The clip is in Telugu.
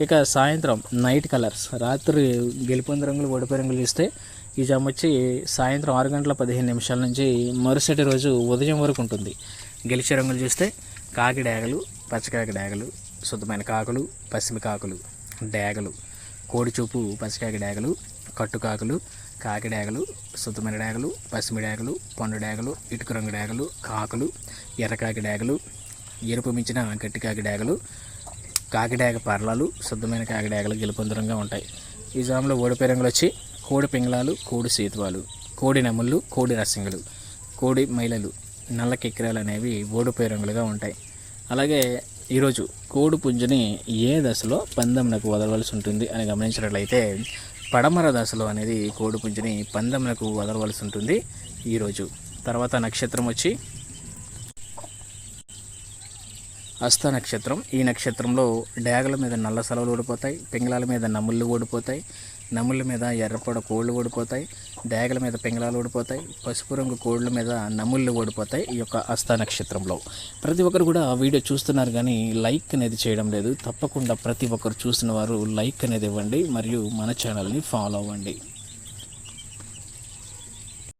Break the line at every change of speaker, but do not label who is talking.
ఇక సాయంత్రం నైట్ కలర్స్. రాత్రి గెలుపొంది రంగులు ఓడిపోయి రంగులు ఇస్తే ఈ జామ వచ్చి సాయంత్రం ఆరు గంటల పదిహేను నిమిషాల నుంచి మరుసటి రోజు ఉదయం వరకు ఉంటుంది. గెలిచే రంగులు చూస్తే కాకి డేగలు పచ్చకాకి డేగలు శుద్ధమైన కాకులు పసిమి కాకులు డేగలు కోడి చూపు పచ్చకాకి డేగలు కట్టుకాకులు కాకి డేగలు శుద్ధమైన డేగలు పసిమి డేగలు పండు డేగలు ఇటుక రంగు డేగలు కాకులు ఎర్రకాకి డేగలు ఎరుపు మించిన గట్టికాకి డేగలు కాకిడాగ పర్లాలు శుద్ధమైన కాకిడాగలు గెలుపొందరంగా ఉంటాయి. ఈ జాములో ఓడిపోయి రంగులు వచ్చి కోడి పింగళాలు కోడి సీతువాలు కోడి నెమళ్ళు కోడి రసింగులు కోడి మైలలు నల్ల కెక్కిరాలు అనేవి ఓడిపోయి రంగులుగా ఉంటాయి. అలాగే ఈరోజు కోడి పుంజుని ఏ దశలో పందెంనకు వదలవలసి ఉంటుంది అని గమనించినట్లయితే పడమర దశలో అనేది కోడి పుంజుని పందెంనకు వదలవలసి ఉంటుంది ఈరోజు. తర్వాత నక్షత్రం వచ్చి హస్త నక్షత్రం. ఈ నక్షత్రంలో డ్యాగల మీద నల్ల సెలవులు ఓడిపోతాయి పింగళాల మీద నమ్ముళ్ళు ఓడిపోతాయి నమ్ముళ్ళ మీద ఎర్రపొడ కోళ్ళు ఓడిపోతాయి డ్యాగల మీద పింగళాలు ఓడిపోతాయి పసుపు రంగు కోళ్ళ మీద నమ్ముళ్ళు ఓడిపోతాయి ఈ యొక్క హస్త నక్షత్రంలో. ప్రతి ఒక్కరు కూడా ఆ వీడియో చూస్తున్నారు కానీ లైక్ అనేది చేయడం లేదు. తప్పకుండా ప్రతి ఒక్కరు చూసిన వారు లైక్ అనేది ఇవ్వండి మరియు మన ఛానల్ని ఫాలో అవ్వండి.